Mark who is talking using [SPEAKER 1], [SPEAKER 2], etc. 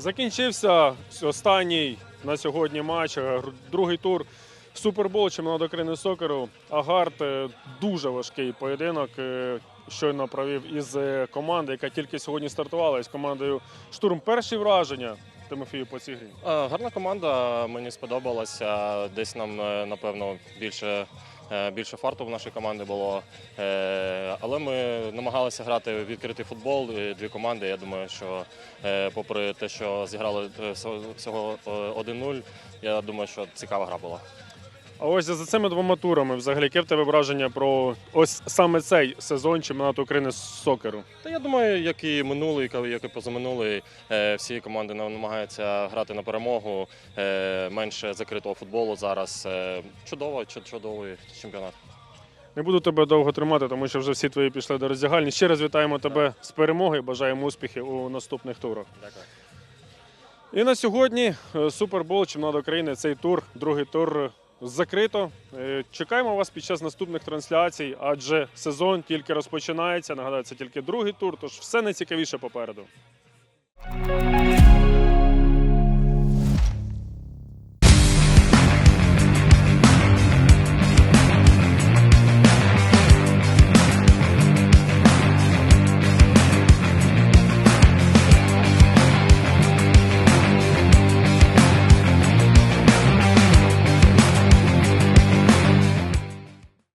[SPEAKER 1] Закінчився останній на сьогодні матч, е, другий тур Супербол чемпіонату України сокеру. Агард е, дуже важкий поєдинок. е, Щойно провів із команди, яка тільки сьогодні стартувала із командою Штурм. Перші враження Тимофію по цій грі.
[SPEAKER 2] Гарна команда, мені сподобалася. Десь нам, напевно, більше, більше фарту в нашій команді було. Е, Але ми намагалися грати в відкритий футбол. е, Дві команди. Я думаю, що е, попри те, що зіграли е, всього- всього е, 1-0, я думаю, що цікава гра була.
[SPEAKER 1] А ось за цими двома турами, взагалі, яке в тебе враження про ось саме цей сезон чемпіонату України з сокеру?
[SPEAKER 2] Та я думаю, як і минулий, як і позаминулий, е, всі команди намагаються грати на перемогу. е, Менше закритого футболу зараз. Е, Чудово, чудовий чемпіонат.
[SPEAKER 1] Не буду тебе довго тримати, тому що вже всі твої пішли до роздягальні. Ще раз вітаємо тебе з перемогою, бажаємо успіхів у наступних турах.
[SPEAKER 2] Дякую.
[SPEAKER 1] І на сьогодні Супербол чемпіонат України. Цей тур, другий тур закрито. Е, Чекаємо вас під час наступних трансляцій, адже сезон тільки розпочинається. Нагадаю, це тільки другий тур, тож все найцікавіше попереду.